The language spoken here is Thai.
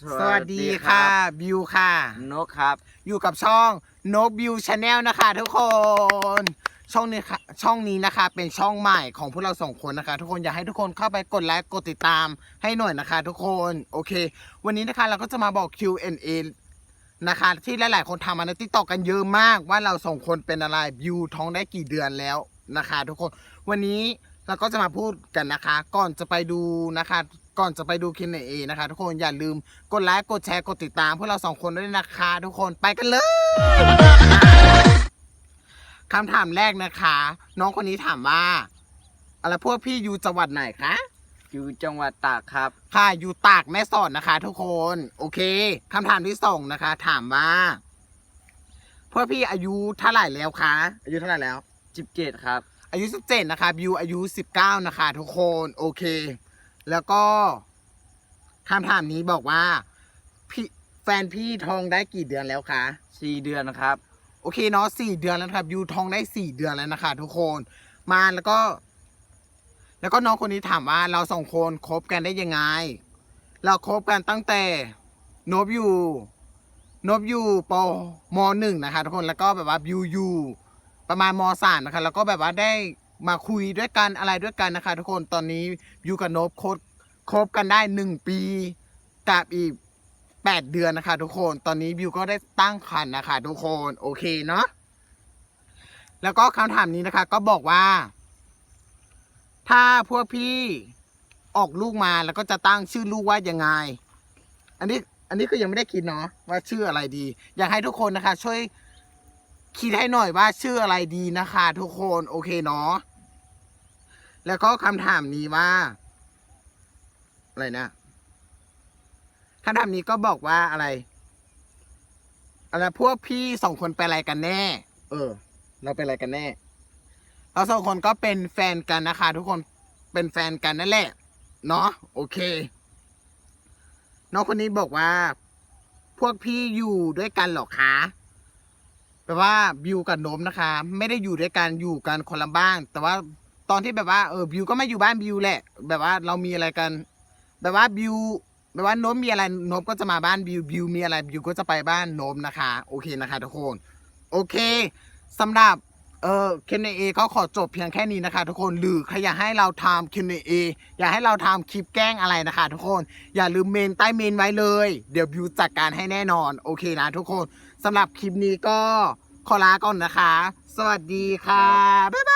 สวัสดีค่ะบิวค่ะ นกครับ อยู่กับช่องนกบิวชาแนลนะคะทุกคนช่องนี้ค่ะช่องนี้นะคะ เป็นช่องใหม่ของพวกเราสองคนนะคะ ทุกคนอยากให้ทุกคนเข้าไปกดไลค์กดติดตามให้หน่อยนะคะ ทุกคนโอเค วันนี้นะคะเราก็จะมาบอก Q&A นะคะ ที่หลาย ๆ คนทำมาในติ๊กตอกกันเยอะมากว่าเราสองคนเป็นอะไรบิวท้องได้กี่เดือนแล้วนะคะ ทุกคนวันนี้ เราก็จะมาพูดกันนะคะ ก่อนจะไปดูนะคะ ก่อนจะไปดู Q&A นะคะ ทุกคนอย่าลืมกดไลค์กดแชร์กดติดตามพวกเราสองคนด้วยนะคะ ทุกคนไปกันเลยคำถามแรกนะคะ น้องคนนี้ถามว่าอะไรพวกพี่อยู่จังหวัดไหนคะอยู่จังหวัดตากครับ ค่ะอยู่ตากแม่สอดนะคะ ทุกคน โอเคคำถามที่สองนะคะ ถามว่าพวกพี่อายุเท่าไหร่แล้วคะอายุเท่าไหร่แล้วจิบเกตครับ อายุ 17 นะคะบิวอายุ 19 นะคะ ทุกคนโอเค แล้วก็คำถามนี้บอกว่าพี่แฟนพี่ท้องได้กี่เดือนแล้วคะสี่เดือนครับ โอเคเนาะสี่เดือนแล้วนะครับบิวท้องได้สี่เดือนแล้วนะคะ ทุกคนมาแล้วก็ แล้วก็น้องคนนี้ถามว่าเราสองคนคบกันได้ยังไง เราคบกันตั้งแต่นบอยู่นบอยู่ปมหนึ่งนะคะ ทุกคนแล้วก็แบบว่าบิวอยู่ ประมาณมสามนะคะ แล้วก็แบบว่าได้มาคุยด้วยกันอะไรด้วยกันนะคะ ทุกคนตอนนี้บิวกับโนบคบคบกันได้หนึ่งปีกับอีกแปดเดือนนะคะ ทุกคนตอนนี้บิวก็ได้ตั้งครรภ์นะคะ ทุกคนโอเคเนาะแล้วก็คำถามนี้นะคะ ก็บอกว่า ถ้าพวกพี่ออกลูกมาแล้วก็จะตั้งชื่อลูกว่ายังไง อันนี้อันนี้คือยังไม่ได้คิดเนาะว่าชื่ออะไรดี อยากให้ทุกคนนะคะ ช่วย คิดให้หน่อยว่าชื่ออะไรดีนะคะ ทุกคนโอเคเนาะแล้วก็คำถามนี้ว่า อะไรนะคำถามนี้ก็บอกว่าอะไรอะไรพวกพี่สองคนเป็นอะไรกันแน่ เออ เราเป็นอะไรกันแน่ เราสองคนก็เป็นแฟนกันนะคะ ทุกคนเป็นแฟนกันนั่นแหละ เนาะโอเค น้องคนนี้บอกว่า พวกพี่อยู่ด้วยกันหรอคะ แปลว่าบิวกับโนมนะคะ ไม่ได้อยู่ด้วยกันอยู่กันคนละบ้าน แต่ว่าตอนที่แบบว่าเออบิวก็ไม่อยู่บ้านบิวแหละ แบบว่าเรามีอะไรกัน แบบว่าบิวแบบว่าโนมมีอะไรโนมก็จะมาบ้านบิวบิวมีอะไรบิวก็จะไปบ้านโนมนะคะ โอเคนะคะทุกคนโอเคสำหรับเออ Q&A ก็ขอจบเพียงแค่นี้นะคะ ทุกคนหรือใครอยากให้เราทำ Q&A อยากให้เราทำคลิปแกล้งอะไรนะคะ ทุกคนอย่าลืมเมนใต้เมนไว้เลย เดี๋ยวบิวจัดการให้แน่นอน โอเคนะทุกคน สำหรับคลิปนี้ก็ขอลาก่อนนะคะ สวัสดีค่ะ บ๊ายบาย